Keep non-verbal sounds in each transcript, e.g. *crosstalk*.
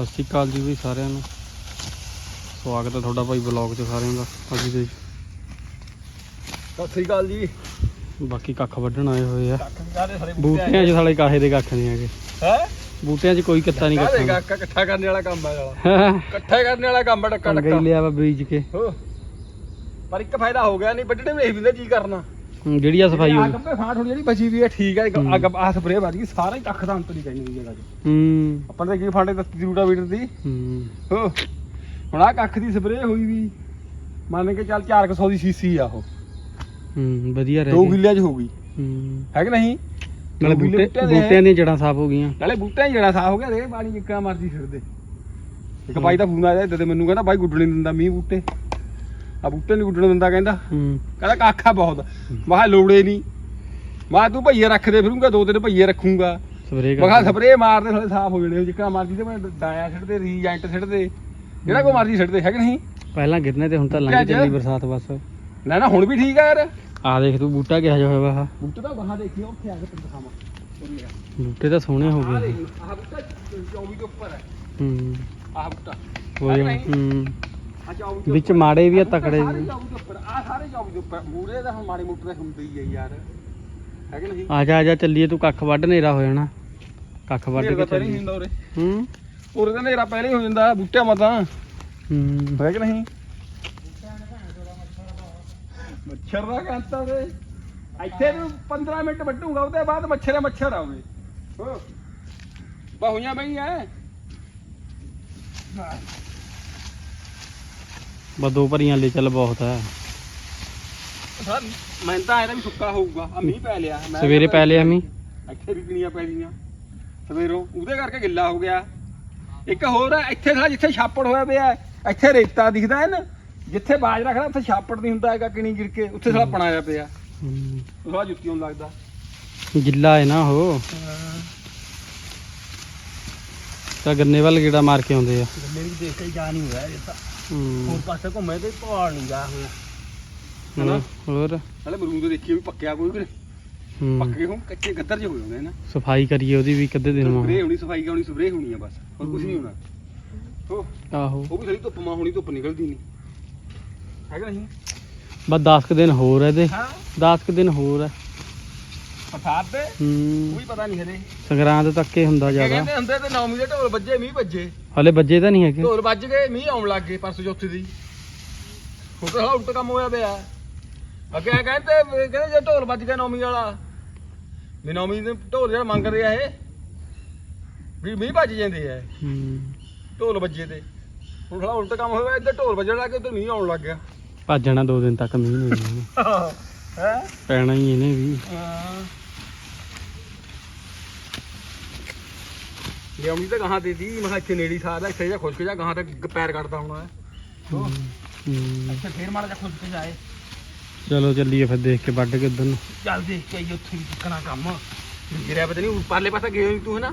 ਸਤਿ ਸ਼੍ਰੀ ਅਕਾਲ ਜੀ ਵੀ ਸਾਰਿਆਂ ਨੂੰ। ਸਵਾਗਤ ਹੈ ਤੁਹਾਡਾ ਭਾਈ ਬਲੌਗ 'ਚ ਸਾਰਿਆਂ ਦਾ ਅਸੀਂ ਦੇ ਸਤਿ ਸ੍ਰੀ ਅਕਾਲ ਜੀ। ਬਾਕੀ ਕੱਖ ਵੱਢਣ ਆਏ ਹੋਏ ਆ। ਬੂਟਿਆਂ 'ਚ ਸਾਲੇ ਕਾਹੇ ਦੇ ਕੱਖ ਨਹੀਂ ਹੈਗੇ। ਹੈ? ਬੂਟਿਆਂ 'ਚ ਕੋਈ ਕਿੱਤਾ ਨਹੀਂ ਕੱਖਾਂ ਇਕੱਠਾ ਕਰਨ ਵਾਲਾ ਕੰਮ ਹੈ ਹਾਂ? ਇਕੱਠੇ ਕਰਨ ਵਾਲਾ ਕੰਮ ਟੱਕਾ ਹੀ ਲਿਆ ਵਾ ਬੀਜ ਕੇ। ਪਰ ਇੱਕ ਫਾਇਦਾ ਹੋ ਗਿਆ ਨਹੀਂ ਵੱਢਣੇ ਵੀ ਇਹੀ ਜੀ ਕਰਨਾ। ਜਿਹੜੀ ਆ ਸਫ਼ਾਈ ਆ ਹੋ ਗੱਬੇ ਫਾਂ ਥੋੜੀ ਜਿਹੜੀ ਬਚੀ ਵੀ ਹੈ ਠੀਕ ਹੈ ਹੂੰ। ਅੱਗ ਆ ਸਪਰੇ ਵੱਜ ਗਈ ਸਾਰਾ ਹੀ ਕੱਖ ਦਾ ਅੰਤ ਨਹੀਂ ਚਾਹੀਦੀ ਜਗ੍ਹਾ 'ਚ ਹੂੰ। ਆਪਾਂ ਨੇ ਕੀ ਫਾਂਡੇ ਦਿੱਤੀ ਰੂਟਾ ਵੀਟਰ ਦੀ। ਹੂੰ। ਹੋ ਹੁਣ ਆ ਕੱਖ ਦੀ ਸਪਰੇ ਹੋਈ ਵੀ। ਮੰਨ ਕੇ ਚੱਲ 400 ਦੀ ਸੀਸੀ ਆ ਉਹ। ਹੂੰ ਵਧੀਆ ਰਹਿ ਦੋ ਗਈ। ਕਿੱਲਿਆਂ 'ਚ ਹੋ ਗਈ। ਹੂੰ। ਹੈ ਕਿ ਨਹੀਂ? ਨਾਲੇ ਬੂਟੇ ਹੈ। ਬੂਟਿਆਂ ਦੀਆਂ ਜੜਾਂ ਸਾਫ਼ ਹੋ ਗਈਆਂ। ਨਾਲੇ ਬੂਟਾ ਹੀ ਜਿਹੜਾ ਸਾਫ਼ ਹੋ ਗਿਆ ਦੇ ਪਾਣੀ ਜਿੱਕਾ ਮਰਜ਼ੀ ਫਿਰਦੇ ਇੱਕ ਬਾਈ ਦਾ ਫੋਨ ਆਇਆ ਤੇ ਮੈਨੂੰ ਕਹਿੰਦਾ ਬਾਈ ਗੁੱਡਣ ਨਹੀਂ ਦਿੰਦਾ ਮੀਂਹ ਬੂਟੇ। ਆ ਬੂਟੇ ਨਹੀਂ ਗੁੱਡਣ ਦਿੰਦਾ ਕਹਿੰਦਾ। ਹੂੰ। ਕਹਿੰਦਾ ਕਾਖਾ ਬਹੁਤ। ਮੈਂ ਕਿਹਾ ਲੋੜੇ ਨਹੀਂ ਮੈਂ ਤੂੰ ਭਈਏ ਰੱਖਦੇ ਫਿਰੂੰਗਾ ਦੋ ਤਿੰਨ ਭਈਏ ਰੱਖੂੰਗਾ। ਸਪਰੇ ਮੈਂ ਕਿਹਾ ਸਪਰੇਅ ਮਾਰਦੇ ਥੋੜੇ ਸਾਫ਼ ਹੋ ਜਾਣੇ ਜਿੱਕਾ ਮਰਜ਼ੀ ਤੇ ਮੈਂ ਡਾਇਆ ਛੱਡਦੇ ਰੀਜੈਂਟ ਛੱਡਦੇ ਜਿਹੜਾ ਕੋ ਮਰਜ਼ੀ ਛੱਡਦੇ ਹੈ ਕਿ ਨਹੀਂ? ਪਹਿਲਾਂ ਗਿਰਨੇ ਤੇ ਹੁਣ ਤਾਂ ਲੰਘ। ਚੱਲੀ ਬਰਸਾਤ ਬਸ। ਨਾ ਨਾ ਹੁਣ ਵੀ ਠੀਕ ਆ ਯਾਰ। ਆ ਦੇਖ ਤੂੰ ਬੂਟਾ ਕਿਹਾ ਜਿਹਾ ਹੋਇਆ ਵਾ। ਬੂਟੇ ਤਾਂ ਬਾਹਰ ਦੇਖੀ ਉੱਥੇ ਆ ਕੇ ਤੈਨੂੰ ਦਿਖਾਵਾਂ। ਬੂਟੇ ਤਾਂ ਸੋਹਣੇ ਹੋ ਗਏ। ਆਹ ਬੂਟਾ 24 ਦੇ ਉੱਪਰ ਹੈ। ਹੂੰ। ਆਹ ਬੂਟਾ। ਹੋ ਜਾਣ ਹੂੰ ਆ 24 ਦੇ ਵਿੱਚ ਮਾੜੇ ਵੀ ਆ ਤਕੜੇ ਵੀ ਦੇ ਆ ਸਾਰੇ ਜਾਊ ਦੇ ਉੱਪਰ। ਮੂਰੇ ਦਾ ਹੁਣ ਮਾੜੇ ਮੋਟੇ ਹੁੰਦੇ ਹੀ ਆ ਯਾਰ। ਹੈ ਕਿ ਨਹੀਂ? ਆ ਜਾ ਆ ਜਾ ਚੱਲੀਏ ਤੂੰ ਕੱਖ ਵੱਢ ਨੇਰਾ ਹੋ ਜਾਣਾ। ਕੱਖ ਵੱਢ ਕੇ ਪਹਿਲਾਂ ਹੀ ਹੁੰਦਾ ਉਰੇ। ਹੂੰ? ਉਰੇ ਤਾਂ ਨੇਰਾ ਪਹਿਲਾਂ ਹੀ ਹੋ ਜਾਂਦਾ ਬੂਟਿਆਂ ਮਾ ਤਾਂ ਹੂੰ। ਹੈ ਕਿ ਨਹੀਂ? ਮੱਛਰ ਦਾ ਕਹਿੰਦਾ ਵੇ ਇੱਥੇ ਨੂੰ 15 ਮਿੰਟ ਵੱਢੂਗਾ ਉਹਦੇ ਬਾਅਦ ਮੱਛਰ ਮੱਛਰ ਆਵੇ ਹੋ ਬਹੁਆਂ ਬਈ ਐ ਬਸ ਦੋ ਭਰੀਆਂ ਲੈ ਚੱਲ ਬਹੁਤ ਹੈ। ਸਰ ਮੈਂ ਤਾਂ ਆਇਆ ਵੀ ਸੁੱਕਾ ਹੋਊਗਾ। ਆ ਮੀਂਹ ਪੈ ਲਿਆ। ਮੈਂ ਸਵੇਰੇ ਪੈ ਲਿਆ ਮੀਂਹ। ਇੱਥੇ ਵੀ ਕਿਣੀਆਂ ਪੈ ਗਈਆਂ। ਸਵੇਰੋਂ ਉਹਦੇ ਕਰਕੇ ਗਿੱਲਾ ਹੋ ਗਿਆ। ਇੱਕ ਹੋਰ ਹੈ ਇੱਥੇ ਸਾਲਾ ਜਿੱਥੇ ਛਾਪੜ ਹੋਇਆ ਪਿਆ ਹੈ, ਇੱਥੇ ਰੇਤਾ ਦਿਖਦਾ ਹੈ ਨਾ। ਜਿੱਥੇ ਬਾਜਰਾ ਖੜਾ ਉੱਥੇ ਛਾਪੜ ਨਹੀਂ ਹੁੰਦਾ ਹੈਗਾ ਕਿਣੀ ਗਿਰ ਕੇ। ਉੱਥੇ ਸਾਲਾ ਪਣਾਇਆ ਪਿਆ। ਹੂੰ। ਉਹ ਸਾਲਾ ਜੁੱਤੀਆਂ ਨੂੰ ਲੱਗਦਾ। ਗਿੱਲਾ ਹੈ ਨਾ ਉਹ। ਤਾਂ ਗੰਨੇ ਵੱਲ ਗੇੜਾ ਮਾਰ ਕੇ ਆਉਂਦੇ ਆ। ਮੇਰੀ ਦੇਖ ਕੇ ਜਾ ਨਹੀਂ ਹੋਇਆ ਇਹ ਤਾਂ। ਹੂੰ। ਹੋਰ ਪਾਸੇ ਘੁੰਮੇ ਤੇ ਪਹਾੜ ਨਹੀਂ ਜਾ ਹੋਇਆ ਹਨਾ? ਹੋਰ? ਹਲੇ ਮਰੂਦ ਦੇਖੀ ਵੀ ਪੱਕਿਆ ਕੋਈ ਵੀ ਹੂੰ। ਪੱਕੇ ਹੋਣ ਕੱਚੇ ਗੱਦਰ ਜਿਹੇ ਹੋਏ ਹੁੰਦੇ ਨਾ। ਸਫ਼ਾਈ ਕਰੀਏ ਉਹਦੀ ਵੀ ਕਿੱਦੇ ਦਿਨ ਮਾ। ਸਪਰੇ ਹੋਣੀ ਸਫ਼ਾਈ ਹੋਣੀ ਸਪਰੇ ਹੋਣੀ ਆ ਬਸ। ਹੋਰ ਕੁਝ ਨਹੀਂ ਹੋਣਾ। ਹੋ। ਆਹੋ। ਉਹ ਵੀ ਸਾਰੀ ਧੁੱਪ ਮਾ ਹੋਣੀ ਧੁੱਪ ਨਿਕਲਦੀ ਨਹੀਂ। ਹੈਗਾ ਨਹੀਂ? ਬਸ 10 ਕੁ ਦਿਨ ਹੋਰ ਹੈ ਦੇ ਹਾਂ। 10 ਕੁ ਦਿਨ ਹੋਰ ਹੈ ਹੂੰ। ਪਤਾ ਨਹੀਂ ਸੰਗਰਾਂਦ ਤੱਕ ਹੀ ਹੁੰਦਾ ਜ਼ਿਆਦਾ। ਕਹਿੰਦੇ ਹੁੰਦੇ ਤੇ ਨੌਵੀਂ ਦੇ ਢੋਲ ਵੱਜੇ ਮੀਂਹ ਵੱਜੇ। ਹਲੇ ਵੱਜੇ ਤਾਂ ਨਹੀਂ ਹੈਗੇ। ਢੋਲ ਵੱਜ ਗਏ ਮੀਂਹ ਆਉਣ ਲੱਗ ਗਏ ਪਰਸੋਂ ਚੌਥੇ ਦੀ। ਹੁਣ ਤਾਂ ਉਲਟ ਕੰਮ ਹੋਇਆ ਪਿਆ। ਅੱਗੇ ਐਂ ਕਹਿੰਦੇ ਕਹਿੰਦੇ ਜੇ ਢੋਲ ਵੱਜ ਗਿਆ ਨੌਵੀਂ ਵਾਲਾ। ਵੀ ਨੌਵੀਂ ਦੇ ਢੋਲ ਜਿਹੜਾ ਮੰਗਦੇ ਆ ਇਹ ਵੀ ਮੀਂਹ ਵੱਜ ਜਾਂਦੇ ਆ। ਹੂੰ। ਢੋਲ ਵੱਜੇ ਤੇ। ਹੁਣ ਸਾਲਾ ਉਲਟ ਕੰਮ ਹੋਇਆ ਇੱਧਰ ਢੋਲ ਵੱਜਣ ਲੱਗ ਗਏ ਉੱਧਰ ਮੀਂਹ ਆਉਣ ਲੱਗ ਗਿਆ। ਭੱਜਣਾ ਦੋ ਦਿਨ ਤੱਕ ਮੀਂਹ ਨਹੀਂ। *laughs* ਹੈ? ਪੈਣਾ ਹੀ ਇਹਨੇ ਵੀ। ਲਿਆਉਣੀ ਤਾਂ ਗਾਹਾਂ ਦੇ ਦੀ ਮੈਂ ਕਿਹਾ ਇੱਥੇ ਨੇੜੀ ਸਾਰ ਦਾ ਇੱਥੇ ਜਾ ਖੁਸ਼ਕ ਜਾ ਗਾਹਾਂ ਤੱਕ ਪੈਰ ਕੱਢਦਾ ਹੋਣਾ ਹੈ। ਹੂੰ ਇੱਥੇ ਫੇਰ ਮਾੜਾ ਜਾ ਖੁਸ਼ਕ ਜਾਏ। ਚਲੋ ਚੱਲੀਏ ਫਿਰ ਦੇਖ ਕੇ ਵੱਢ ਕੇ ਉਧਰ ਨੂੰ। ਚੱਲ ਦੇਖ ਕੇ ਆਈਏ ਉੱਥੇ ਵੀ ਕਿੱਕਣਾ ਕੰਮ। ਗਿਰਿਆ ਪਤਾ ਨਹੀਂ ਪਰਲੇ ਪਾਸੇ ਗਏ ਤੂੰ ਹਨਾ?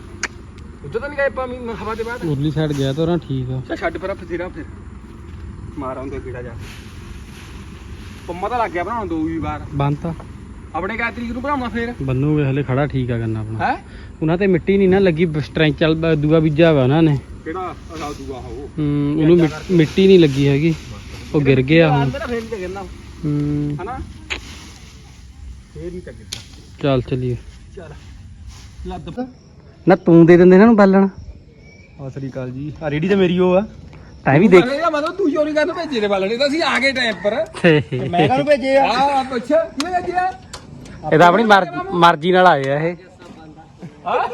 ਉੱਧਰ ਤਾਂ ਨਹੀਂ ਗਏ ਪਾਮੀ ਹਵਾ ਦੇ ਬਾਅਦ? ਉਰਲੀ ਸਾਈਡ ਗਿਆ ਤਾਂ ਉਹਨਾਂ ਠੀਕ ਆ। ਛੱਡ ਪਰਾਂ ਫਤੇਰਾ ਫਿਰ। ਮਾਰ ਕੀੜਾ ਜਾ ਪੰਮਾ ਤਾਂ ਲੱਗ ਗਿਆ ਬਣਾਉਣ ਦੋ ਵੀ ਵਾਰ। ਬੰਤਾ ਆਪਣੇ ਤਰੀਕ ਨੂੰ ਬਣਾਉਣਾ ਫੇਰ? ਬੰਨੂਗੇ ਹਲੇ ਖੜਾ ਠੀਕ ਆ ਕਰਨਾ ਆਪਣਾ। ਹੈ? ਉਹਨਾਂ ਤੇ ਮਿੱਟੀ ਨਹੀਂ ਨਾ ਲੱਗੀ ਸਟ੍ਰੈਂਚ ਚੱਲ ਦੂਆ ਬੀਜਾ ਵਾ ਉਹਨਾਂ ਨੇ। ਕਿਹੜਾ ਅਲਾ ਦੂਆ ਹੋ ਹੂੰ ਉਹਨੂੰ ਮਿੱਟ- ਮਿੱਟੀ ਨਹੀਂ ਲੱਗੀ ਹੈਗੀ। ਉਹ ਗਿਰ ਗਿਆ ਹੁਣ। ਅੰਦਰ ਫੇਰ ਨਹੀਂ ਗਿਰਨਾ। ਹੂੰ। ਹਨਾ? ਫੇਰ ਨਹੀਂ ਗਿਰਦਾ ਚੱਲ ਚੱਲੀਏ। ਚੱਲ। ਲੱਦ ਨਾ ਤੂੰ ਦੇ ਦਿੰਦੇ ਇਹਨਾਂ ਨੂੰ ਬਾਲਣ। ਸਤਿ ਸ੍ਰੀ ਅਕਾਲ ਜੀ। ਆ ਰੇੜੀ ਤੇ ਮੇਰੀ ਉਹ ਆ। ਤੈਂ ਵੀ ਦੇਖ ਮਤਲਬ ਤੂੰ ਚੋਰੀ ਕਰਨ ਭੇਜੇ ਨੇ ਬਾਲਣੇ ਤਾਂ ਅਸੀਂ ਆ ਗਏ ਟਾਈਮ ਪਰ। ਮੈਂ ਕਾਹਨੂੰ ਭੇਜੇ ਆ? ਆ ਪੁੱਛ ਕਿਵੇਂ ਭੇਜਿਆ ਇਹ ਤਾਂ ਆਪਣੀ ਮਰ- ਮਰਜ਼ੀ ਨਾਲ ਆਏ ਆ ਇਹ। ਹਾਂ?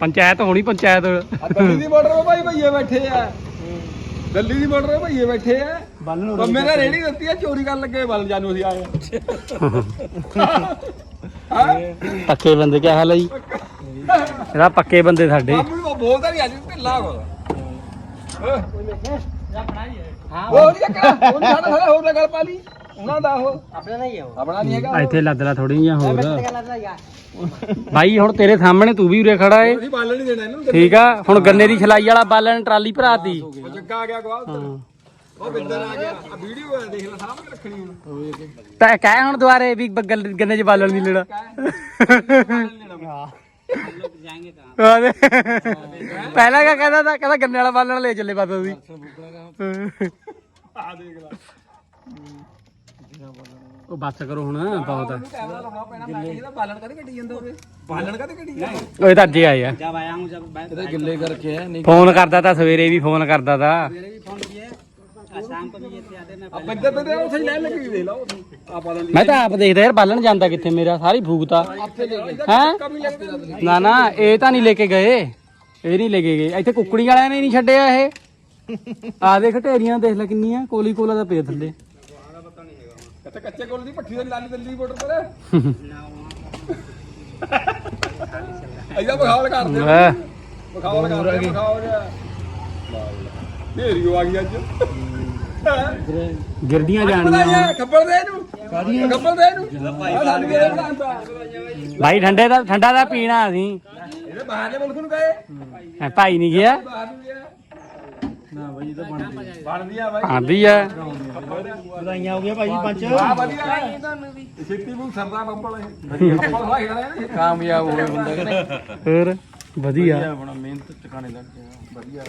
ਪੰਚਾਇਤ ਹੋਣੀ ਪੰਚਾਇਤ। ਆ ਦਿੱਲੀ ਦੀ ਬਾਰਡਰ 'ਤੇ ਭਾਈ ਭਈਏ ਬੈਠੇ ਆ। ਦਿੱਲੀ ਦੀ ਬਾਰਡਰ 'ਤੇ ਭਈਏ ਬੈਠੇ ਆ। ਬਾਲਣ ਪਰ ਮੇਰਾ ਰੇੜੀ ਦਿੱਤੀ। ਆ ਚੋਰੀ ਕਰਨ ਲੱਗੇ ਬਲ ਜਾਨੂ ਅਸੀਂ ਆਏ ਹਾਂ। ਪੱਕੇ ਬੰਦੇ ਕਿਆ ਹਾਲ ਹੈ ਜੀ? ਇਹਦਾ ਪੱਕੇ ਬੰਦੇ ਸਾਡੇ। ਬਾਬੂ ਨੂੰ ਬੋਲਦਾ ਨਹੀਂ ਅੱਜ ਢਿੱਲਾ ਹੋ। ਹਾਂ ਉਹ ਨਹੀਂ ਚੱਕਣਾ ਉਹ ਨਹੀਂ ਸਾਡਾ ਸਾਡਾ ਹੋਰ ਗੱਲ ਪਾ ਲਈ। ਉਹਨਾਂ ਦਾ ਉਹ। ਆਪਣਾ ਨਹੀਂ ਹੈ ਆਪਣਾ ਨਹੀਂ ਹੈਗਾ ਆ ਇੱਥੇ ਲੱਦ ਲਾ ਥੋੜੀ ਜਿਹੀਆਂ ਹੋਰ। ਭਾਈ ਹੁਣ ਤੇਰੇ ਸਾਹਮਣੇ ਤੂੰ ਵੀ ਉਰੇ ਖੜਾ ਏ। ਅਸੀਂ ਬਾਲਣ ਨਹੀਂ ਦੇਣਾ ਇਹਨੂੰ ਠੀਕ ਆ ਹੁਣ ਗੰਨੇ ਦੀ ਛਲਾਈ ਵਾਲਾ ਬਾਲਣ ਟਰਾਲੀ ਭਰਾਤੀ ਉਹ ਜੱਗਾ ਆ ਗਿਆ ਗਵਾ ਉੱਧਰ। ਉਹ ਬਿੰਦਰ ਆ ਗਿਆ। ਆ ਵੀਡੀਓ ਆ ਦੇਖ ਲੈ ਸਾਹਮਣੇ ਰੱਖਣੀ ਹੁਣ ਤਾਂ ਕਹਿ ਹੁਣ ਦੁਆਰੇ ਵੀ ਬ- ਗੰਨ- ਗੰਨੇ 'ਚ ਬਾਲਣ ਨਹੀਂ ਲੈਣਾ। ਪਹਿਲਾਂ ਕਹਿੰਦਾ ਤਾ? ਕਹਿੰਦਾ ਗੰਨੇ ਵਾਲਾ ਬਾਲਣ ਲੈ ਚੱਲੇ ਬਾਬਾ ਤੁਸੀਂ ਆ ਦੇਖ ਲੈ। ਉਹ ਬੱਸ ਕਰੋ ਹੁਣ ਬਹੁਤ ਆ ਕੈਮਰਾ ਲਾਉਣਾ ਪੈਣਾ ਮੈਂ ਇਹਦਾ ਬਾਲਣ ਕਦੇ ਕੱਢੀ ਜਾਂਦਾ ਹੋਵੇ ਬਾਲਣ ਕਦੇ ਕੱਢੀ ਜਾਂਦਾ ਉਹ ਤਾਂ ਅੱਜੇ ਆਏ ਆ जब आया हूँ जब बैठ ਇਹਦੇ ਗਿੱਲੇ ਕਰਕੇ ਨਹੀਂ ਫੋਨ ਕਰਦਾ ਤਾਂ ਸਵੇਰੇ ਵੀ ਫੋਨ ਕਰਦਾ ਤਾ मेरे भी फोन किए और शाम को भी ये थे आते मैं ਆ ਬੰਦੇ ਤੇ ਉੱਥੇ ਹੀ ਲੈ ਲੱਗੀ ਦੇਖ ਲਾ ਆ ਬਾਲਣ ਦੀ ਮੈਂ ਤਾਂ ਆਪ ਦੇਖਦਾ ਯਾਰ ਬਾਲਣ ਜਾਂਦਾ ਕਿੱਥੇ ਮੇਰਾ ਸਾਰੀ ਫੂਕਤਾ ਆਪੇ ਲੈ ਗਏ ਹੈ ਕਮੀ ਲੱਗਦੀ ਨਾ ਨਾ ਇਹ ਤਾਂ ਨਹੀਂ ਲੈ ਕੇ ਗਏ ਇਹ ਨਹੀਂ ਲੈ ਕੇ ਗਏ ਇੱਥੇ ਕੁੱਕੜੀ ਵਾਲਿਆਂ ਨੇ ਨਹੀਂ ਛੱਡਿਆ ਇਹ ਆ ਦੇਖ ਢੇਰੀਆਂ ਦੇਖ ਲੈ ਕਿੰਨੀਆਂ ਕੋਲੀ ਕੋਲਾ ਦਾ ਪੇ ਥੱਲੇ ਕੱਚੇ ਕੱਚੇ ਕੋਲ ਦੀ ਪੱਠੀ ਦੇ ਲਾਲੀ ਦਿੱਲੀ ਬਾਰਡਰ ਪਰ ਅਈਆ ਬਖਾਵਲ ਕਰਦੇ ਲੈ, ਬਖਾਵਲ ਕਰਦੇ ਬਖਾਵਲ ਢੇਰੀ ਆ ਗਈ ਅੱਜ। ਗਿਰਦੀਆਂ ਪਤਾ ਜਾਣੀਆਂ। ਖੱਬਲ ਦੇ ਇਹਨੂੰ। ਖੱਬਲ ਦੇ ਇਹਨੂੰ। ਭਾਈ ਬਣਾਉਂਦਾ ਠੰਡੇ ਦਾ ਠੰਡਾ ਦਾ ਪੀਣਾ ਅਸੀਂ। ਇਹਦੇ ਬਾਹਰ ਦੇ ਮੁਲਕ ਨੂੰ ਗਏ। ਭਾਈ ਨਹੀਂ ਗਿਆ। ਬਾਹਰ ਨੂੰ ਗਿਆ। ਬਾਈ ਆ। ਵਧਾਈਆਂ ਹੋ ਗਿਆ ਭਾਈ ਪੰਚ ਆ ਵਧੀਆ। ਤੁਹਾਨੂੰ ਵੀ। ਛੇਤੀ ਨੂੰ ਸਰਦਾ ਬੱਬਲ ਬੱਬਲ ਕਾਮਯਾਬ ਹੋਵੇ ਬੰਦਾ ਕਿ ਹੋਰ ਵਧੀਆ। ਆਪਣਾ ਮਿਹਨਤ ਟਿਕਾਣੇ ਲੱਗ ਗਿਆ ਵਧੀਆ।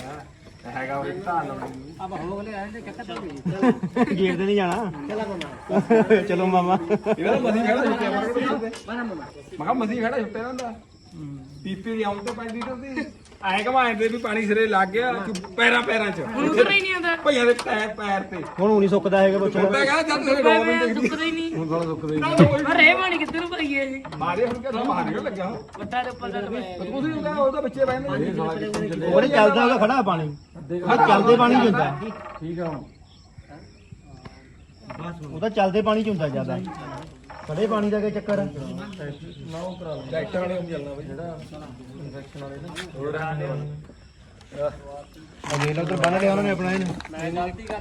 ਹੈਗਾ ਉਹ ਇੱਕ ਧਾਰ ਲਾਉਣੀ ਆ ਬਾ ਆਏ ਤੇ ਕੱਕਾ ਤੇ ਗੇਟ ਤੇ ਨਹੀਂ ਜਾਣਾ। ਚਲੋ ਮਾਮਾ। ਇਹਦਾ ਮਸੀਂ ਖੜਾ ਛੁੱਟਿਆ ਮਾਮਾ। ਛੁੱਟਿਆ ਹੁੰਦਾ। ਪੀਪੀ ਦੀ ਪੈਂਦੀ ਤਾਂ ਐ ਘਮਾਏ ਦੇ ਵੀ ਪਾਣੀ ਸਿਰੇ ਲੱਗ ਗਿਆ ਕਿ ਪੈਰਾਂ ਪੈਰਾਂ ਚ। ਹੁਣ ਹੀ ਨਹੀਂ ਆਉਂਦਾ। ਭਈਆਂ ਦੇ ਪੈਰ ਪੈਰ ਤੇ। ਹੁਣ ਹੁਣੀ ਸੁੱਕਦਾ ਹੈਗਾ ਬੱਚਾ। ਮੈਂ ਕਹਿੰਦਾ ਜਦ ਤੁਸੀਂ ਰੋ ਬੰਦੇ ਸੁੱਕਦਾ ਹੀ ਨਹੀਂ। ਹੁਣ ਥੋੜਾ ਸੁੱਕਦੇ ਹੀ ਪਰ ਇਹ ਪਾਣੀ ਕਿੱਧਰ ਨੂੰ ਭਰੀਏ ਜੀ ਮਾਰੇ ਹੁਣ ਕਿਹੜਾ ਬਾਹਰ ਨਿਕਲ ਲੱਗਿਆ ਵੱਡਾ ਦੇ ਉੱਪਰ ਚੱਲ ਪਿਆ ਤੁਸੀਂ ਉਹਦਾ ਉਹਦਾ ਬੱਚੇ ਬੈਠੇ ਉਹਨੇ ਚੱਲਦਾ ਹੋਗਾ ਖੜਾ ਪਾਣੀ। ਉਹ ਚੱਲਦੇ ਪਾਣੀ ਚ ਹੁੰਦਾ। ਠੀਕ ਆ ਉਹ ਤਾਂ ਚੱਲਦੇ ਪਾਣੀ ਚ ਹੁੰਦਾ ਜ਼ਿਆਦਾ। ਖੜੇ ਪਾਣੀ ਦਾ ਕੀ ਚੱਕਰ ਹੈ ਟਰੈਕਟਰ ਵਾਲੇ ਨੂੰ ਚੱਲਣਾ ਬਈ ਜਿਹੜਾ ਇੰਜੈਕਸ਼ਨ ਵਾਲੇ ਨਾ ਥੋੜਾ ਅਗੇਲਾ ਉਧਰ ਬੰਨ ਲਿਆ ਉਹਨਾਂ ਨੇ ਆਪਣਾ ਇਹਨੂੰ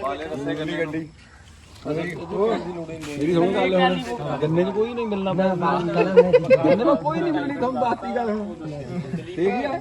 ਵਾਲੇ ਰਸਤੇ ਗੱਡੀ ਗੱਡੀ ਮੇਰੀ ਸੁਣ ਗੱਲ ਹੁਣ ਗੰਨੇ 'ਚ ਕੋਈ ਨਹੀਂ ਮਿਲਣਾ ਗੰਨੇ 'ਚ ਕੋਈ ਨਹੀਂ ਮਿਲਣੀ ਤੁਹਾਨੂੰ ਦੱਸਤੀ ਗੱਲ ਹੁਣ ਠੀਕ ਹੈ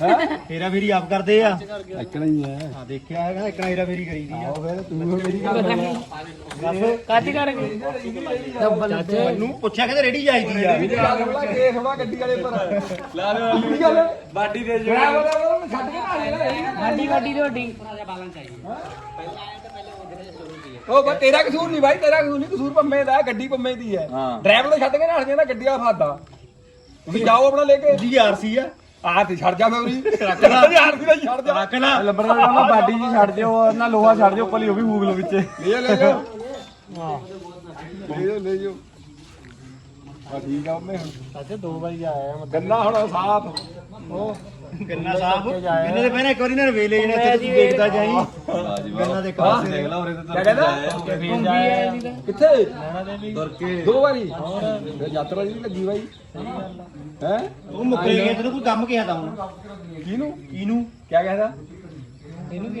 ਹੀਰਾ ਫੇਰੀ ਆਪ ਕਰਦੇ ਆ। ਇਕਣਾ ਹੀ ਹੈ ਆ ਦੇਖਿਆ ਹੈਗਾ ਇੱਕ ਹੀਰਾ ਫੇਰੀ ਕਰੀਦੀ ਆ। ਉਹ ਫਿਰ ਤੂੰ ਮੇਰੀ ਗੱਲ ਕਾਦੀ ਕਰਕੇ ਮੈਨੂੰ ਪੁੱਛਿਆ ਕਹਿੰਦੇ ਰੇੜੀ ਚਾਹੀਦੀ ਆ। ਥੋੜਾ ਗੱਡੀ ਵਾਲੇ ਪਰ ਲਾ ਗੱਲ ਬਾਡੀ ਦੇ ਜੋ। ਛੱਡ ਕੇ ਨਾ ਲੈ ਵੱਡੀ। ਵੱਡੀ ਰੋਟੀ ਉਹ ਬਸ ਤੇਰਾ ਕਸੂਰ ਨਹੀਂ ਭਾਈ ਤੇਰਾ ਕਸੂਰ ਨਹੀਂ ਕਸੂਰ ਪੰਮੇ ਦਾ ਗੱਡੀ ਪੰਮੇ ਦੀ ਹੈ। ਡਰਾਈਵਰ ਨੂੰ ਛੱਡ ਕੇ ਨਾਲ ਜਾਂਦਾ ਗੱਡੀ ਵਾਲਾ ਫਾਦਾ ਤੁਸੀਂ ਜਾਓ ਆਪਣਾ ਲੈ ਕੇ। ਜੀ ਆਰਸੀ ਆ। ਆਹ ਤੇ ਛੱਡ ਜਾ ਮੈਂ ਉਰੀ। ਰੱਖ ਲੈ। ਯਾਰ ਦੀ ਛੱਡ ਜਾ। ਰੱਖ ਲਾ। ਦਾ ਕਹਿੰਦਾ ਬਾਡੀ ਜੀ ਛੱਡ ਦਿਓ ਨਾ ਲੋਹਾ ਛੱਡ ਦਿਓ ਉੱਪਰਲੀ ਉਹ ਵੀ ਫੂਕ ਲਓ ਵਿੱਚ। ਲੈ ਲੈ ਜਾ। ਲੈ ਜਾ ਲੈ ਜਾ। ਆ ਠੀਕ ਆ ਉਹਨੇ ਹੁਣ। ਅੱਜ ਦੋ ਵਾਰੀ ਆਇਆ ਮੈਂ। ਗੰਨਾ ਹੁਣ ਸਾਫ਼। ਗੰਨਾ ਸਾਹਿਬ ਗੰਨੇ ਦੇ ਪਹਿਲਾਂ ਇੱਕ ਵਾਰੀ ਨਾ ਵੇਲੇ ਜਿਹੜੇ ਇੱਥੇ ਤੂੰ ਦੇਖਦਾ ਜਾਈ। ਗੰਨਾ ਦੇ ਪਾਸੇ ਕਿਆ ਕਹਿੰਦਾ? ਕਿੱਥੇ? ਦੋ ਵਾਰੀ। ਫਿਰ ਯਾਤਰਾ ਜੀ ਲੱਗੀ ਬਾਈ। ਹੈ? ਉਹ ਮੁੱਕਰੇ ਗਿਆ ਤੈਨੂੰ ਕੋਈ ਕੰਮ ਕਿਹਾ ਤਾਂ ਹੁਣ। ਕਿਹਨੂੰ? ਇਹਨੂੰ ਕਿਆ ਕਹਿੰਦਾ? ਇਹਨੂੰ ਕੀ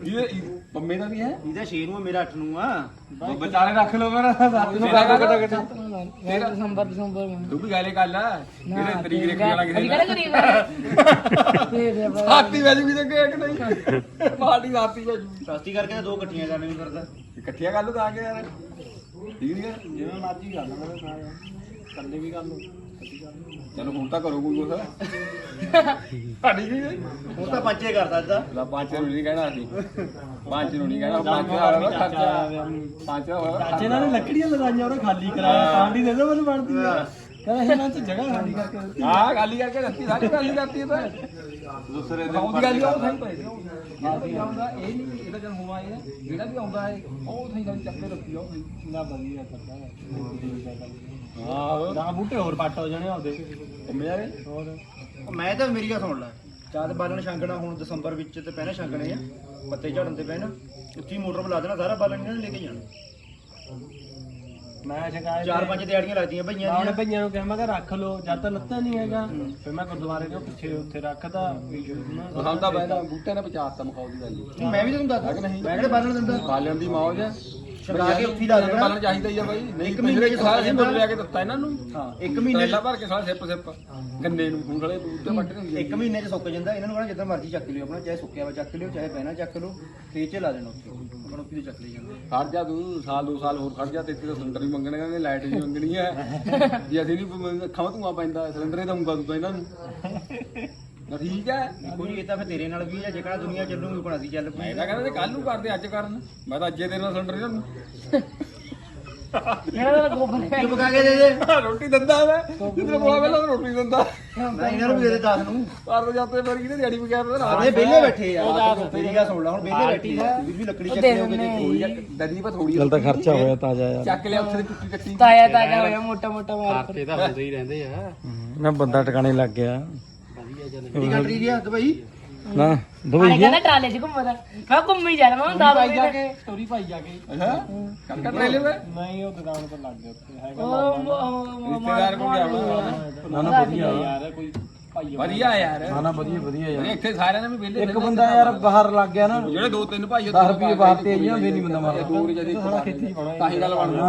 ਇਹ ਪੰਮੇ ਦਾ ਵੀ ਹੈ? ਇਹਦਾ 6 ਨੂੰ ਆ, ਮੇਰਾ 8 ਨੂੰ ਆ। ਵਿਚਾਰੇ ਰੱਖ ਲਓ ਮੇਰਾ ਰਾਤ ਨੂੰ ਕਾ ਕਟਾ ਕਟਾ ਦਸੰਬਰ ਦਸੰਬਰ ਨੂੰ। ਤੂੰ ਵੀ ਗਾਲੇ ਕਰ ਲੈ ਕਿਹੜੇ ਤਰੀਕ ਰੱਖੀ ਵਾਲਾ ਕਿਸੇ ਕਿਹੜਾ ਕਰੀਏ ਦੇ ਦੇ ਹਾਤੀ ਵੈਜੂ ਵੀ ਤੇ ਕਿ ਨਹੀਂ। ਪਾਰਟੀ ਹਾਤੀ ਵੈਜੂ ਸਸਤੀ ਕਰਕੇ ਤਾਂ ਦੋ ਇਕੱਠੀਆਂ ਕਰਨੇ ਨੂੰ ਫਿਰਦਾ ਇਕੱਠੀਆਂ ਕਰ ਲਓ ਤਾਂ ਕਿ ਯਾਰ। ਠੀਕ ਨਹੀਂ ਜਿਵੇਂ ਮਰਜ਼ੀ ਕਰ ਲਵਾਂ ਮੈਂ ਕੱਲੇ ਵੀ ਕਰ ਲਓ ਚਲੋ ਹੁਣ ਤਾਂ ਕਰੋ ਕੋਈ ਕੁਛ। ਸਾਡੀ ਕੀ ਹੈ ਹੁਣ ਤਾਂ ਪੰਚੇ ਕਰਦਾ ਇਦਾਂ ਲਾ ਪੰਜ ਨੂੰ ਨਹੀਂ ਕਹਿਣਾ ਅਸੀਂ। ਪੰਜ ਨੂੰ ਨਹੀਂ ਕਹਿਣਾ ਪੰਜ ਦਾ ਹੋਇਆ ਖਰਚਾ। ਪੰਜ ਦਾ ਹੋਇਆ ਚਾਚੇ ਨਾਲ ਲੱਕੜੀਆਂ ਲਗਾਈਆਂ ਉਹਨੇ ਖਾਲੀ ਕਰਾਇਆ ਕਾਂਡੀ ਦੇ ਦੋ ਮੈਨੂੰ ਬਣਦੀ ਆ। ਕਹਿੰਦਾ ਇਹਨਾਂ ਚ ਜਗ੍ਹਾ ਖਾਲੀ ਕਰਕੇ ਦਿੱਤੀ। ਹਾਂ ਗਾਲੀ ਕਰਕੇ ਦਿੱਤੀ ਸਾਰੀ ਗਾਲੀ ਕਰਤੀ ਤਾਂ। ਦੂਸਰੇ ਦੇ ਆਉਂਦੀ ਗਾਲੀ ਉਹ ਥਾਈ ਪਏ। ਜਿਹੜਾ ਵੀ ਆਉਂਦਾ ਇਹ ਨਹੀਂ ਇਹਦਾ ਜਨ ਹੋਆ ਇਹ ਜਿਹੜਾ ਵੀ ਆਉਂਦਾ ਹੈ ਉਹ ਥਾਈ ਗਾਲੀ ਚੱਕ ਕੇ ਰੱਖੀ ਆ। ਉਹ ਥਾਈ ਨਾ ਵਧੀਆ ਕਰਦਾ ਹਾਂ। ਨਾ ਬੂਟੇ ਹੋਰ ਪੱਟ ਹੋ ਜਾਣੇ ਆਪਦੇ। ਮੇਰੇ ਹੋਰ? ਮੈਂ ਤਾਂ ਮੇਰੀ ਗੱਲ ਸੁਣ ਲੈ। ਚਾਦ ਬਾਲਣ ਛਾਂਗਣਾ ਹੁਣ ਦਸੰਬਰ ਵਿੱਚ ਤੇ ਪਹਿਲਾਂ ਛਾਂਗਣੇ ਆ। ਪੱਤੇ ਝੜਨ ਤੇ ਪੈਣ ਉੱਥੀ ਮੋਟਰ ਬੁਲਾ ਦੇਣਾ ਸਾਰਾ ਬਾਲਣ ਇਹਨਾਂ ਨੇ ਲੈ ਕੇ ਜਾਣਾ। ਮੈਂ ਸ਼ਿਕਾਇਤ ਚਾਰ ਪੰਜ ਦਿਹਾੜੀਆਂ ਲੱਗਦੀਆਂ ਭਈਆਂ ਆਪਣੇ ਦੀਆਂ। ਭਈਆਂ ਨੂੰ ਕਿਹਾ ਮੈਂ ਕਿਹਾ ਰੱਖ ਲੋ ਜਦ ਤੱਕ ਲੱਤਾ ਨਹੀਂ ਹੈਗਾ। ਫਿਰ ਮੈਂ ਗੁਰਦੁਆਰੇ ਦੇ ਪਿੱਛੇ ਉੱਥੇ ਰੱਖਦਾ ਵੀ ਨਾ- ਹਾਂ ਤਾਂ ਬੈਠਾ ਬੂਟੇ ਨੇ 50 ਤਾਂ ਮਖਾਉ ਦੀ ਗੱਲ ਮੈਂ ਵੀ ਤੁਹਾਨੂੰ ਦੱਸਦਾ। ਮੈਂ ਕਿਹੜੇ ਬਾਲਣ ਦਿੰਦਾ? ਬਾਲਣ ਦੀ ਮੌਜ ਹੈ। ਛਕਾ ਕੇ ਉੱਥੀ ਲਾ ਦੇਣਾ। ਚਾਹੀਦਾ ਹੀ ਆ ਬਾਈ। ਨਹੀਂ ਇੱਕ ਮਹੀਨੇ ਚ ਹੀ ਜਾਂਦਾ। ਮੁੱਲ ਲਿਆ ਕੇ ਦਿੱਤਾ ਇਹਨਾਂ ਨੂੰ। ਹਾਂ ਇੱਕ ਮਹੀਨੇ ਪਹਿਲਾਂ ਭਰ ਕੇ ਸਾਲ ਸਿੱਪ ਸਿੱਪ। ਗੰਨੇ ਨੂੰ ਹੁਣ ਖਲੇ ਬੂਟੇ ਵੱਟ ਨਹੀਂ ਇੱਕ ਮਹੀਨੇ ਚ ਸੁੱਕ ਜਾਂਦਾ। ਇਹਨਾਂ ਨੂੰ ਕਹਿਣਾ ਜਿੱਦਾਂ ਮਰਜ਼ੀ ਚੱਕ ਲਿਓ ਆਪਣਾ ਚਾਹੇ ਸੁੱਕਿਆ ਵਾ ਚੱਕ ਲਿਓ ਚਾਹੇ ਪਹਿਣਾ ਚੱਕ ਲਓ ਖੇਤ ਚ ਲਾ ਦੇਣਾ ਉੱਥੇ। ਆਪਣਾ ਉੱਥੇ ਚੱਕ ਲਈ ਜਾਂਦੇ। ਖੜ ਜਾ ਤੂੰ ਸਾਲ ਦੋ ਸਾਲ ਹੋਰ ਖੜ ਜਾ ਤੇ ਇੱਥੇ ਸਿਲੰਡਰ ਵੀ ਮੰਗਣੇ ਕਹਿੰਦੇ ਲਾਈਟ ਵੀ ਮੰਗਣੀ ਹੈ *laughs* ਜੇ ਅਸੀਂ ਨਹੀਂ ਅੱਖਾਂ ਧੂਆ ਪੈਂਦਾ ਸਿਲੰਡਰ ਹੀ ਦਊਂਗਾ ਤੂੰ ਤਾਂ ਇਹਨਾਂ ਨਾ। ਠੀਕ ਹੈ ਕੋਈ ਇਹ ਤਾਂ ਫਿਰ ਤੇਰੇ ਨਾਲ ਵੀ ਹੈ ਜੇ ਕਹਣਾ ਦੁਨੀਆ ਚੱਲੂਗੀ ਕੋਣ ਅਸੀਂ ਚੱਲ ਮੈਂ ਪਈ ਤਾਂ ਕਹਿੰਦਾ ਜੇ ਕੱਲ ਨੂੰ ਕਰਦੇ ਅੱਜ ਕਰਨ ਮੈਂ ਤਾਂ ਅੱਜੇ ਤੇਰੇ ਨਾਲ ਸਿਲੰਡਰ ਇਹਨਾਂ ਨੂੰ ਚੁੱਪ ਕਾ ਕੇ ਦੇ ਦੇ। ਰੋਟੀ ਦਿੰਦਾ ਮੈਂ ਜਿੱਦਾਂ ਬੋਲਾ ਵੇਲਾ ਰੋਟੀ ਦਿੰਦਾ। ਮੈਂ ਇਹਨਾਂ ਨੂੰ ਵੀ ਦੇ ਦੇ 10 ਨੂੰ। ਪਰ ਜਾਂਦੇ ਫਿਰ ਕਿਹਨੇ ਦਿਹਾੜੀ ਵਗੈਰ ਤੇ ਰਾਤ ਆਦੇ ਵਿਹਲੇ ਬੈਠੇ ਆ। ਮੇਰੀ ਗੱਲ ਸੁਣ ਲੈ ਹੁਣ ਵਿਹਲੇ ਬੈਠੇ ਆ। ਵੀਰ ਵੀ ਲੱਕੜੀ ਚੱਕੀ ਹੋ ਕੇ ਦੇਖੋ ਦਦੀ ਪਾ ਥੋੜੀ ਚਲ ਤਾਂ ਖਰਚਾ ਹੋਇਆ ਤਾਜ਼ਾ ਯਾਰ। ਚੱਕ ਲਿਆ ਉੱਥੇ ਦੀ ਟੁੱਟੀ ਟੱਟੀ ਤਾਇਆ ਤਾਇਆ ਹੋਇਆ ਮੋਟਾ ਮੋਟਾ ਮਾਰ ਖਰਚੇ ਤਾਂ ਹੁੰਦੇ ਹੀ ਰਹਿੰਦੇ ਆ। ਨਾ ਬੰਦਾ ਟਿਕਾਣੇ ਲੱਗ ਗਿਆ। ਕਿਹੜੀ ਕੰਟਰੀ ਦੀ ਆ ਦੁਬਈ ਨਾ ਦੁਬਈ ਕਹਿੰਦਾ ਟਰਾਲੇ 'ਚ ਘੁੰਮਦਾ। ਮੈਂ ਘੁੰਮੀ ਜਾਣਾ ਮੈਂ ਹੁੰਦਾ ਪਾਈ ਜਾ ਕੇ ਸਟੋਰੀ ਪਾਈ ਜਾ ਕੇ। ਅੱਛਾ। ਕੱਲ ਕੱਟ ਟ੍ਰੇਲਰ ਵੇ ਨਹੀਂ ਉਹ ਦੁਕਾਨ ਪਰ ਲੱਗ ਗਿਆ ਉੱਥੇ। ਹੈਗਾ ਉਹ ਰਿਸ਼ਤੇਦਾਰ ਕੋਲ ਗਿਆ ਨਾ ਨਾ ਵਧੀਆ। ਯਾਰ ਕੋਈ ਭਾਈ ਵਧੀਆ ਯਾਰ। ਨਾ ਨਾ ਵਧੀਆ ਵਧੀਆ ਯਾਰ। ਇੱਥੇ ਸਾਰਿਆਂ ਨੇ ਵੀ ਵਿਹਲੇ ਇੱਕ ਬੰਦਾ ਯਾਰ ਬਾਹਰ ਲੱਗ ਗਿਆ ਨਾ। ਜਿਹੜੇ ਦੋ ਤਿੰਨ ਭਾਈ 10 ਰੁਪਏ ਬਾਹਰ ਤੇ ਆਈਆਂ ਫੇਰ ਨਹੀਂ ਬੰਦਾ ਮਾਰਦਾ। ਦੂਰ ਜਦੀ ਸਾਲਾ ਖੇਤੀ ਪਾਉਣਾ ਤਾਂ ਹੀ ਗੱਲ ਬਣਦੀ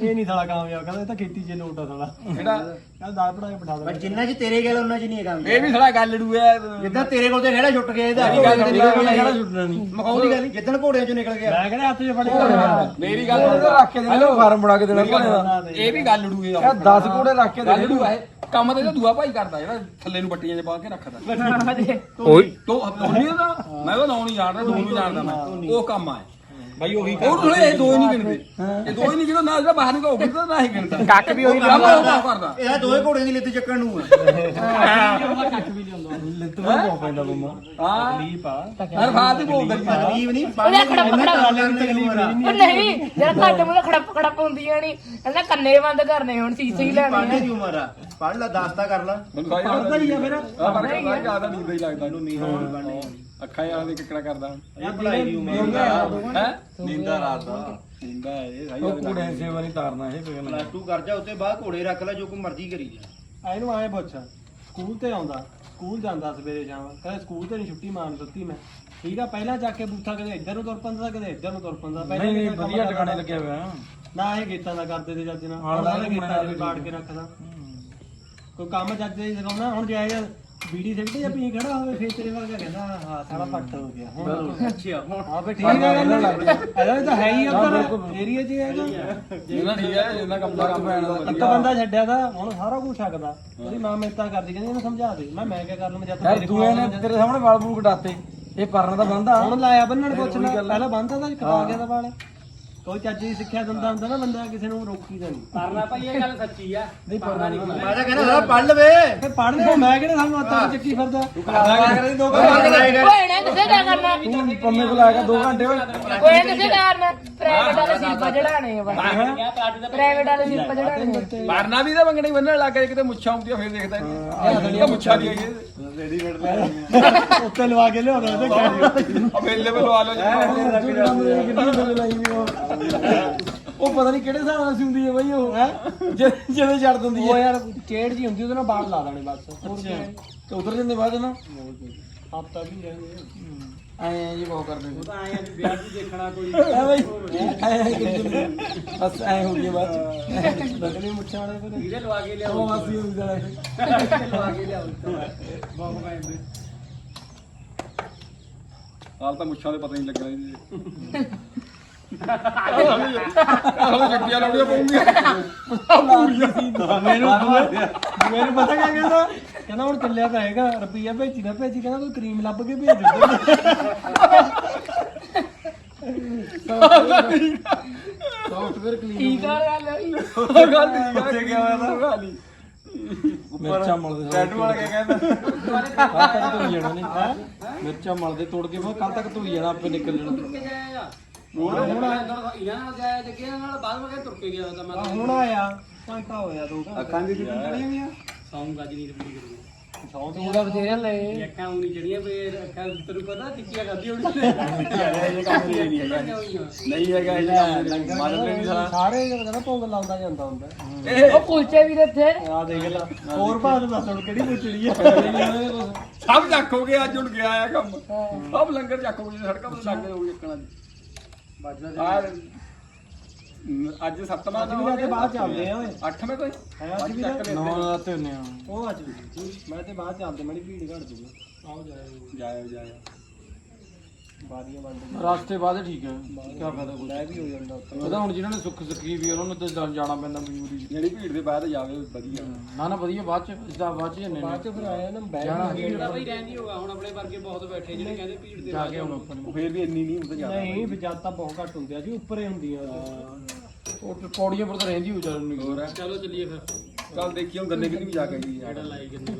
ਇਹ ਨਹੀਂ ਸਾਲਾ ਕਾਮਯਾਬ ਕਹਿੰਦਾ ਇਹ ਤਾਂ ਖੇਤੀ 'ਚ ਲੋਟ ਆ ਸਾਲਾ। ਜਿਹੜਾ ਕਹਿੰਦਾ ਦਾਲ ਪੜਾ ਕੇ ਬਿਠਾ ਦੇ ਜਿੰਨਾ ਚ ਤੇਰੇ ਗੱਲ ਉਹਨਾਂ ਚ ਨਹੀਂ ਹੈਗਾ ਇਹ ਵੀ ਥੋੜਾ ਗੱਲ ਡੂ ਹੈ ਜਿੱਦਾਂ ਤੇਰੇ ਕੋਲ ਤੇ ਖੜਾ ਛੁੱਟ ਗਿਆ ਇਹਦਾ ਇਹ ਗੱਲ ਕਿਹੜਾ ਛੁੱਟਣਾ ਨਹੀਂ। ਮਖੌਲ ਦੀ ਗੱਲ ਨਹੀਂ ਜਿੱਦਣ ਘੋੜਿਆਂ ਚੋਂ ਨਿਕਲ ਗਿਆ। ਮੈਂ ਕਹਿੰਦਾ ਹੱਥ 'ਚ ਫੜ ਕੇ ਮੇਰੀ ਗੱਲ ਰੱਖ ਕੇ ਦੇਣਾ ਫਾਰਮ ਬਣਾ ਕੇ ਦੇਣਾ ਘੋੜੇ ਦਾ। ਇਹ ਵੀ ਗੱਲ ਡੂ ਹੈ 10 ਘੋੜੇ ਰੱਖ ਕੇ ਹੈ ਕੰਮ ਤੇ ਤਾਂ ਦੂਆ ਭਾਈ ਕਰਦਾ ਜਿਹੜਾ ਥੱਲੇ ਨੂੰ ਪੱਟੀਆਂ 'ਚ ਪਾ ਕੇ ਰੱਖਦਾ। ਓਏ ਤੋ ਨਹੀਂ ਉਹਦਾ ਮੈਂ ਤਾਂ ਨਹੀਂ ਜਾਣਦਾ ਦੋ ਨੂੰ ਜਾਣਦਾ ਮੈਂ। ਉਹ ਕੰਮ ਆ ਬਾਈ ਉਹੀ ਉਹ ਥੋੜੇ ਇਹ ਦੋ ਹੀ ਨਹੀਂ ਗਿਣਦੇ। ਇਹ ਦੋ ਹੀ ਨਹੀਂ ਗਿਣਦਾ ਨਾ ਜਿਹੜਾ ਬਾਹਰ ਨਿਕਲ ਉਹ ਗਿਣਦਾ ਨਾ ਹੀ ਗਿਣਦਾ। ਕੱਕ ਵੀ ਉਹੀ ਕੰਮ ਉਹ ਕੰਮ ਕਰਦਾ ਇਹਦਾ ਦੋਵੇਂ ਘੋੜਿਆਂ ਦੀ ਲਿੱਤ ਚੱਕਣ ਨੂੰ ਆ। ਲਿੱਤ ਨੂੰ ਪਾਉ ਪੈਂਦਾ ਬੰਮਾ ਹਾਂ। ਆ। ਹਰ ਬਾਤ ਹੀ ਬੋਲਦਾ ਤਕਲੀਫ ਨਹੀਂ ਉਹਦਾ ਤਕਲੀਫ ਆ ਉਹ ਨਹੀਂ ਜਿਹੜਾ ਖੜਪ ਖੜਪ ਹੁੰਦੀਆਂ ਨਹੀਂ। ਕਹਿੰਦਾ ਕੰਨੇ ਬੰਦ ਕਰਨੇ ਹੁਣ ਸੀਸੇ ਹੀ ਲੈਣੇ ਪਾਣੇ ਆ ਦੀ ਉਮਰ ਆ। ਪੜ ਲੈ ਦਾਸਤਾ ਕਰ ਲੈ। ਮੈਨੂੰ ਸਾਈ ਪੜਦਾ ਹੀ ਆ ਫਿਰ ਆ ਪਰ ਕਰਦਾ ਜ਼ਿਆਦਾ ਨੀਂਦ ਹੀ ਲੱਗਦਾ। ਨੂੰ ਨੀਂਦ ਆਉਣ ਪੜਨੀ ਅੱਖਾਂ ਯਾਰਾਂ ਦੇ ਕਿਕੜਾ ਕਰਦਾ ਇਹ ਪੜਾਈ ਦੀ ਉਮਰ ਹੈ? ਨੀਂਦਾ ਰਾਤ ਦਾ। ਨੀਂਦਾ ਇਹ ਸਾਈ ਉਹ ਕੁੜੇ ਸੇਵਾ ਨਹੀਂ ਤਾਰਨਾ ਇਹ ਬਗਨ ਪਲੱਸ 2 ਕਰ ਜਾ ਉੱਤੇ ਬਾਅਦ ਘੋੜੇ ਰੱਖ ਲੈ ਜੋ ਕੋਈ ਮਰਜ਼ੀ ਕਰੀ ਜਾ। ਇਹਨੂੰ ਆਏ ਪੁੱਛ ਸਕੂਲ ਤੇ ਆਉਂਦਾ ਸਕੂਲ ਜਾਂਦਾ ਸਵੇਰੇ ਸ਼ਾਮ। ਕਹਿੰਦਾ ਸਕੂਲ ਤੇ ਨਹੀਂ ਛੁੱਟੀ ਮਾਰ ਦਿੱਤੀ ਮੈਂ। ਠੀਕ ਆ ਪਹਿਲਾਂ ਜਾ ਕੇ ਬੂਥਾ ਕਦੇ ਇੱਧਰ ਨੂੰ ਤੁਰ ਪੰਦਾ ਕਦੇ ਇੱਧਰ ਨੂੰ ਤੁਰ ਪੰਦਾ। ਨਹੀਂ ਨਹੀਂ ਕੰਮ ਵਧੀਆ। ਟਿਕਾਣੇ ਲੱਗਿਆ ਹੋਇਆ। ਨਾ ਇਹ ਗੀਤਾਂ ਦਾ ਕਰਦੇ ਤੇ ਜੱਜ ਨਾਲ। ਹਾਂ, ਹੁਣ ਸਾਰੇ ਘੁੰਮਣ ਗੀਤਾਂ ਦੇ ਵਾਲੇ ਕਾਟ ਕੇ ਰੱਖਦਾ। ਕੋਈ ਕੰਮ ਜੱਜ ਦੇ ਸਿਖਾਉਣਾ ਹੁਣ ਜੇ ਆਇਆ ਬੀੜੀ ਸਿੱਟਦੇ ਜਾਂ ਪੀ ਖੜਾ ਹੋਵੇ ਫੇਰ ਤੇਰੇ ਵਰਗਾ ਕਹਿੰਦਾ ਹਾਂ ਸਾਲਾ ਪੱਟ ਹੋ ਗਿਆ ਹੁਣ ਅੱਛਾ ਹੁਣ। ਹਾਂ ਫੇ ਠੀਕ ਆ ਗੱਲ ਇਹਦਾ ਤਾਂ ਹੈ ਹੀ ਉੱਧਰ। ਏਰੀਆ 'ਚ ਹੀ ਹੈਗਾ ਇਹਨਾਂ ਠੀਕ ਹੈ ਇਹਨਾਂ ਕੰਮ ਦਾ ਕੰਮ ਪੈਣਾ ਇੱਕ ਬੰਦਾ ਛੱਡਿਆ ਤਾਂ ਹੁਣ ਸਾਰਾ ਕੁਝ ਛੱਡਦਾ। ਉਹਦੀ ਮਾਂ ਮਿਹਨਤਾਂ ਕਰਦੀ ਕਹਿੰਦੀ ਇਹਨੂੰ ਸਮਝਾ ਦੇ। ਮੈਂ ਮੈਂ ਕਿਆ ਕਰ ਲਵਾਂ ਜਦ ਤੱਕ ਯਾਰ ਤੇਰੇ ਦੂਏ ਨੇ ਤੇਰੇ ਸਾਹਮਣੇ ਵਾਲ ਬੂਲ ਕਟਾਤੇ ਇਹ ਪਰਨਾ ਤਾਂ ਬੰਦਾ ਹੁਣ ਲਾਇਆ ਬੰਨਣ ਪੁੱਛ ਲੈ। ਪਹਿਲਾਂ ਬੰਨਦਾ ਤਾਂ ਕਟਾ ਗਿਆ ਤਾਂ ਵਾਲ। ਕੋਈ ਚੱਜ ਦੀ ਸਿੱਖਿਆ ਦਿੰਦਾ ਹੁੰਦਾ ਨਾ ਬੰਦਾ ਕਿਸੇ ਨੂੰ ਰੋਕੀ ਦਾ ਨਹੀਂ ਪਰਨਾ ਭਾਈ ਇਹ ਗੱਲ ਸੱਚੀ ਆ ਨਹੀਂ ਪਰਨਾ ਨਹੀਂ ਮੈਂ ਤਾਂ ਕਹਿੰਦਾ ਸਾਲਾ ਪੜ ਲਵੇ ਫੇ ਪੜ੍ਹ ਲਿਆ ਮੈਂ ਕਿਹੜੇ ਸਾਨੂੰ ਹੱਥਾਂ ਚੱਕੀ ਫਿਰਦਾ ਦੋ ਓਏ ਨੇ ਕਿਸੇ ਦਾ ਕਰਨਾ ਤੂੰ ਪੰਮੇ ਕੋਲ ਆਏਗਾ 2 ਘੰਟੇ ਓਏ ਓਏ ਕਿਸੇ ਦਾ ਕਰਨਾ ਪ੍ਰਾਈਵੇਟ ਵਾਲੇ ਸਿਰਪਾ ਚੜਾਣੇ ਆ ਬਸ ਪ੍ਰਾਈਵੇਟ ਵਾਲੇ ਸਿਰਪਾ ਚੜਾਣੇ ਆ ਮਾਰਨਾ ਵੀ ਤਾਂ ਮੰਗਣੀ ਬੰਨਣ ਲੱਗ ਗਿਆ ਕਿਤੇ ਮੁੱਛਾਂ ਹੁੰਦੀਆਂ ਫੇਰ ਦੇਖਦਾ ਇਹ ਤਾਂ ਮੁੱਛਾਂ ਦੀ ਹੈਗੀ ਉੱਤੇ ਲਵਾ ਕੇ ਲਿਆਉਂਦਾ ਉਹਦੇ ਗਾੜੀ ਅਵੇਲੇਬਲ ਲਵਾ ਲਓ ਉਹ ਪਤਾ ਨਹੀਂ ਕਿਹੜੇ ਹਿਸਾਬ ਨਾਲ ਸਿਉਂਦੀ ਹੈ ਬਈ ਉਹ ਹੈ? ਜਦੋਂ ਛੱਡ ਦਿੰਦੀ ਉਹ ਹੈ ਯਾਰ ਚੇੜ ਜੀ ਹੁੰਦੀ ਉਹਦੇ ਨਾਲ ਬਾਲ ਲਾ ਦੇਣੇ ਬਸ। ਹੋਰ ਕੀ ਹੈ? ਤੇ ਉਧਰ ਜਾਂਦੇ ਬਾਅਦ ਨਾ? ਹਫ਼ਤਾ ਵੀ ਰਹਿੰਦੇ ਐ ਜੀ ਬਹੁਤ ਕਰਦੇ ਉਹ ਤਾਂ ਐ ਵਿਆਹ ਵੀ ਦੇਖਣਾ ਕੋਈ। ਹੈ ਬਈ ਐ ਬਸ ਐ ਹੋ ਗਿਆ ਬਾਅਦ ਚ। ਮੁੱਛਾਂ ਵਾਲੇ ਫਿਰ। ਇਹਦੇ ਲਵਾ ਕੇ ਲਿਆਓ। ਉਹ ਵਾਸੀ ਹੋ ਜਾਣਾ ਲਵਾ ਕੇ ਲਿਆਓ। ਬਹੁਤ ਪੈਂਦੇ ਹਾਲ ਤਾਂ ਮੁੱਛਾਂ ਦੇ ਪਤਾ ਨਹੀਂ ਲੱਗਣਾ ਇਹਦੇ ਆਹ ਜੱਟੀਆਂ ਲਾਉਣੀਆਂ ਪਊਗੀਆਂ। ਮੈਨੂੰ ਮੈਨੂੰ ਪਤਾ ਕਿਆ ਕਹਿੰਦਾ? ਕਹਿੰਦਾ ਹੁਣ ਚੱਲਿਆ ਤਾਂ ਹੈਗਾ ਰੁਪਈਆ ਭੇਜੀ ਨਾ ਭੇਜੀ ਕਹਿੰਦਾ ਕੋਈ ਕਰੀਮ ਲੱਭ ਕੇ ਭੇਜ ਦੇ। ਸੌਫਟਵੇਅਰ ਕਲੀਨ ਕੀ ਕਰ ਗੱਲ ਹੋਈ ਉਹ ਗੱਲ ਨਹੀਂ ਆ। ਕੀ ਹੋਇਆ ਤਾਂ ਮਿਰਚਾਂ ਮਲਦੇ ਟੈਟੂ ਵਾਲਾ ਕਿਆ ਕਹਿੰਦਾ? ਕੱਲ ਤੱਕ ਧੋਈ ਜਾਣਾ ਨੇ ਮਿਰਚਾਂ ਮਲਦੇ ਤੋੜ ਕੇ ਕੱਲ ਤੱਕ ਧੋਈ ਜਾਣਾ ਆਪੇ ਨਿਕਲ ਜਾਣਾ। ਹੁਣ ਆਇਆ। ਘੰਟਾ ਹੋਇਆ ਦੋ ਘੰਟੇ। ਅੱਖਾਂ ਦੀ ਕਿੰਨੀ ਚੜੀਆਂ ਗਈਆਂ ਸੌਂ ਤੋਂ ਉਹਦਾ ਬਥੇਰਾ ਲਏ ਅੱਖਾਂ ਉਨੀ ਜਿਹੜੀਆਂ ਫੇਰ ਅੱਖਾਂ ਤੈਨੂੰ ਪਤਾ ਟਿੱਕੀਆਂ ਖਾਦੀ ਹੋਣੀ। ਇਹ ਕੰਮ ਨਹੀਂ ਹੈਗਾ। ਨਹੀਂ ਹੈਗਾ ਇਹ ਕੰਮ ਮਾਰਨ ਨਹੀਂ ਸਾਰਾ ਸਾਰੇ ਜਗ੍ਹਾ ਕਹਿੰਦਾ ਭੋਗ ਲਾਉਂਦਾ ਜਾਂਦਾ ਹੁੰਦਾ। ਉਹ ਕੁਲਚੇ ਵੀ ਦਿੱਤੇ ਆ ਦੇਖ ਲੈ ਹੋਰ ਬਾਤ ਦੱਸ ਹੁਣ ਕਿਹੜੀ ਪੁੱਛੜੀ ਆ। ਸਭ ਚੱਕੋਗੇ ਅੱਜ ਹੁਣ ਗਿਆ ਆ ਕੰਮ। ਸਭ ਲੰਗਰ ਚੱਕੋਗੇ ਸੜਕਾਂ ਤੇ ਲੱਗ ਜਾਓਗੇ ਇੱਕਣਾ ਦੀ ਅੱਜ ਸੱਤਵਾਂ ਅੱਜ ਵੀ ਤੇ ਬਾਅਦ ਚੱਲਦੇ ਆ ਓਏ। 8ਵੇਂ ਤੋਂ ਹੈ? ਅੱਜ ਵੀ ਨੌ ਦਾ ਤੇ ਹੁੰਨੇ ਆ। ਉਹ ਅੱਜ ਮੈਂ ਤੇ ਬਾਅਦ ਚੱਲਦੇ ਮੜੀ ਭੀੜ ਘੜ ਦੂਗਾ ਆਓ ਜਾਇਓ। ਜਾਇਓ ਜਾਇਓ। ਬਾਰੀਆਂ ਬੰਦ ਰਾਸਤੇ ਬਾਅਦ ਠੀਕ ਹੈ। ਕੀ ਫਾਇਦਾ ਕੋਈ ਲੈ ਵੀ ਹੋ ਜਾਂਦਾ ਉੱਥੇ। ਉਹਦਾ ਹੁਣ ਜਿਹਨਾਂ ਨੇ ਸੁੱਖ ਸਕੀ ਵੀ ਉਹਨਾਂ ਨੂੰ ਤਾਂ ਜਾ- ਜਾਣਾ ਪੈਂਦਾ ਮਜਬੂਰੀ। ਜਿਹੜੀ ਭੀੜ ਦੇ ਬਾਅਦ ਜਾਵੇ ਵਧੀਆ। ਨਾ ਨਾ ਵਧੀਆ ਬਾਅਦ ਚ ਇਸ ਦਾ ਬਾਅਦ ਚ ਜੰਨੇ ਬਾਅਦ ਚ ਫਿਰ ਆਇਆ ਨਾ ਬੈਗ ਜਾਣਾ ਭਾਈ ਰਹਿੰਦੀ ਹੋਗਾ ਹੁਣ ਆਪਣੇ ਵਰਗੇ ਬਹੁਤ ਬੈਠੇ ਜਿਹੜੇ ਕਹਿੰਦੇ ਭੀੜ ਦੇ ਜਾ ਕੇ ਹੁਣ ਉੱਪਰ। ਉਹ ਫੇਰ ਵੀ ਇੰਨੀ ਨਹੀਂ ਹੁੰਦਾ ਜ਼ਿਆਦਾ ਨਹੀਂ ਵੀ ਜਦ ਤਾਂ ਬਹੁਤ ਘੱਟ ਹੁੰਦੇ ਆ ਜੀ ਉੱਪਰੇ ਹੁੰਦੀਆਂ। ਉਹ ਤੇ ਪੌੜੀਆਂ ਪਰ ਤਾਂ ਰਹਿੰਦੀ ਹੋ ਚੱਲ ਨਹੀਂ ਹੋਰ ਚਲੋ ਚੱਲੀਏ ਫਿਰ। ਚੱਲ ਦੇਖੀਓ ਗੰਨੇ ਕਿਤੇ ਵੀ ਜਾ ਕੇ ਆਈਏ। ਯਾਰ ਲਾਈ ਗੰਨੇ